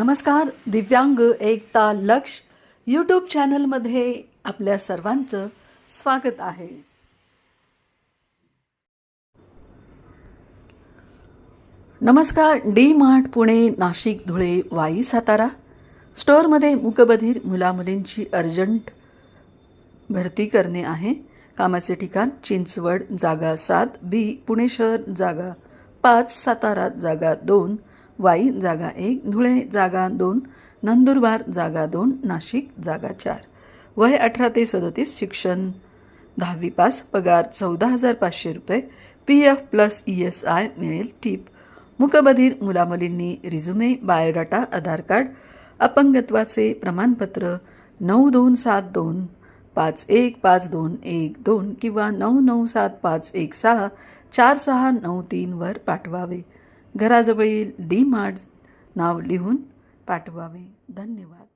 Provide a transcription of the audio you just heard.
नमस्कार दिव्यांग एकता लक्ष यूट्यूब चॅनलमध्ये आपल्या सर्वांचं स्वागत आहे. नमस्कार डी मार्ट पुणे नाशिक धुळे वाई सातारा. स्टोअरमध्ये मुकबधीर मुलामुलींची अर्जंट भरती करणे आहे. कामाचे ठिकाण चिंचवड जागा सात बी पुणे शहर जागा पाच सातारा जागा दोन वाई जागा एक धुळे जागा दोन नंदुरबार जागा दोन नाशिक जागा चार. वय अठरा ते सदतीस शिक्षण दहावी पास पगार चौदा हजार पाचशे रुपये. P F plus E S I मिळेल टीप. मुकबधीर मुलामुलींनी रिझ्युमे बायोडाटा आधार कार्ड अपंगत्वाचे प्रमाणपत्र नऊ दोन सात दोन पाच एक पाच दोन एक दोन किंवा नऊ नऊ सात पाच एक सहा चार सहा नऊ तीनवर पाठवावे. घराजवळील डी मार्ट नाव लिहून पाठवावे. धन्यवाद.